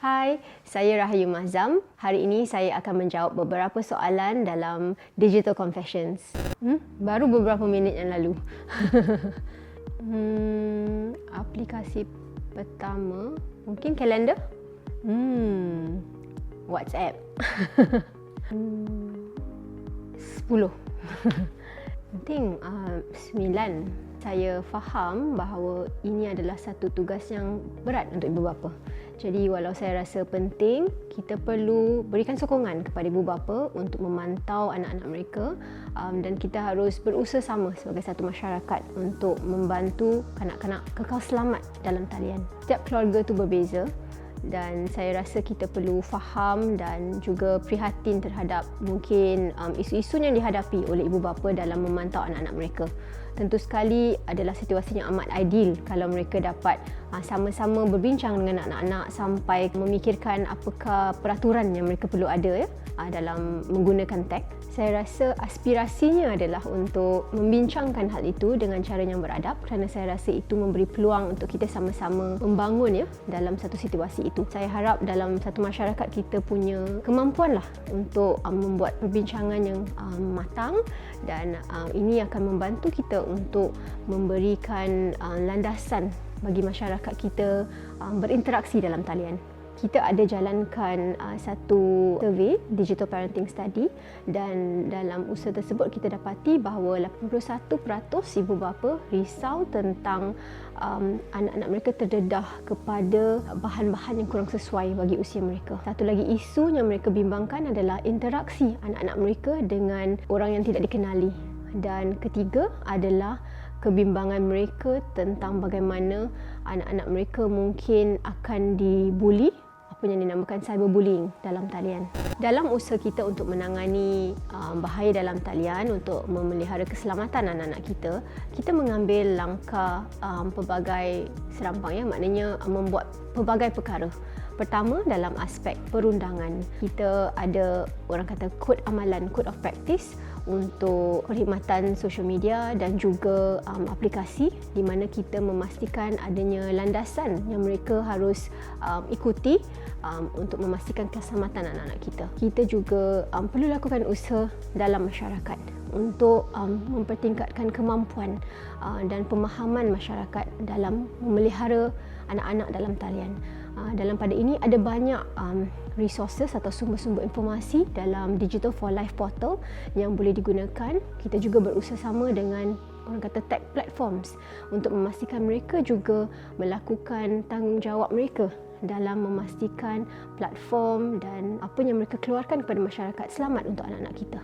Hai, saya Rahayu Mazam. Hari ini saya akan menjawab beberapa soalan dalam Digital Confessions. Hmm, baru beberapa minit yang lalu. hmm, aplikasi pertama, mungkin kalender? Hmm, WhatsApp. hmm, 10. Penting, uh, 9. Saya faham bahawa ini adalah satu tugas yang berat untuk ibu bapa. Jadi walau saya rasa penting, kita perlu berikan sokongan kepada ibu bapa untuk memantau anak-anak mereka um, dan kita harus berusaha sama sebagai satu masyarakat untuk membantu kanak-kanak kekal selamat dalam talian. Setiap keluarga itu berbeza dan saya rasa kita perlu faham dan juga prihatin terhadap mungkin um, isu-isu yang dihadapi oleh ibu bapa dalam memantau anak-anak mereka. Tentu sekali adalah situasi yang amat ideal kalau mereka dapat uh, sama-sama berbincang dengan anak-anak sampai memikirkan apakah peraturan yang mereka perlu ada ya uh, dalam menggunakan tech. Saya rasa aspirasinya adalah untuk membincangkan hal itu dengan cara yang beradab kerana saya rasa itu memberi peluang untuk kita sama-sama membangun ya dalam satu situasi itu. Saya harap dalam satu masyarakat kita punya kemampuan lah untuk um, membuat perbincangan yang matang dan ini akan membantu kita untuk memberikan um, landasan bagi masyarakat kita um, berinteraksi dalam talian kita ada jalankan uh, satu survey digital parenting study dan dalam usaha tersebut kita dapati bahawa 81% ibu bapa risau tentang um, anak-anak mereka terdedah kepada bahan-bahan yang kurang sesuai bagi usia mereka. Satu lagi isu yang mereka bimbangkan adalah interaksi anak-anak mereka dengan orang yang tidak dikenali. Dan ketiga adalah kebimbangan mereka tentang bagaimana anak-anak mereka mungkin akan dibuli apa yang dinamakan cyberbullying dalam talian. Dalam usaha kita untuk menangani um, bahaya dalam talian untuk memelihara keselamatan anak-anak kita, kita mengambil langkah um, pelbagai serampang ya, maknanya um, membuat pelbagai perkara. Pertama dalam aspek perundangan, kita ada orang kata kod amalan, code of practice untuk perkhidmatan social media dan juga um, aplikasi di mana kita memastikan adanya landasan yang mereka harus um, ikuti um, untuk memastikan keselamatan anak-anak kita. Kita juga um, perlu lakukan usaha dalam masyarakat untuk um, mempertingkatkan kemampuan uh, dan pemahaman masyarakat dalam memelihara anak-anak dalam talian. Uh, dalam pada ini ada banyak um, resources atau sumber-sumber informasi dalam Digital for Life portal yang boleh digunakan. Kita juga berusaha sama dengan orang kata tech platforms untuk memastikan mereka juga melakukan tanggungjawab mereka dalam memastikan platform dan apa yang mereka keluarkan kepada masyarakat selamat untuk anak-anak kita.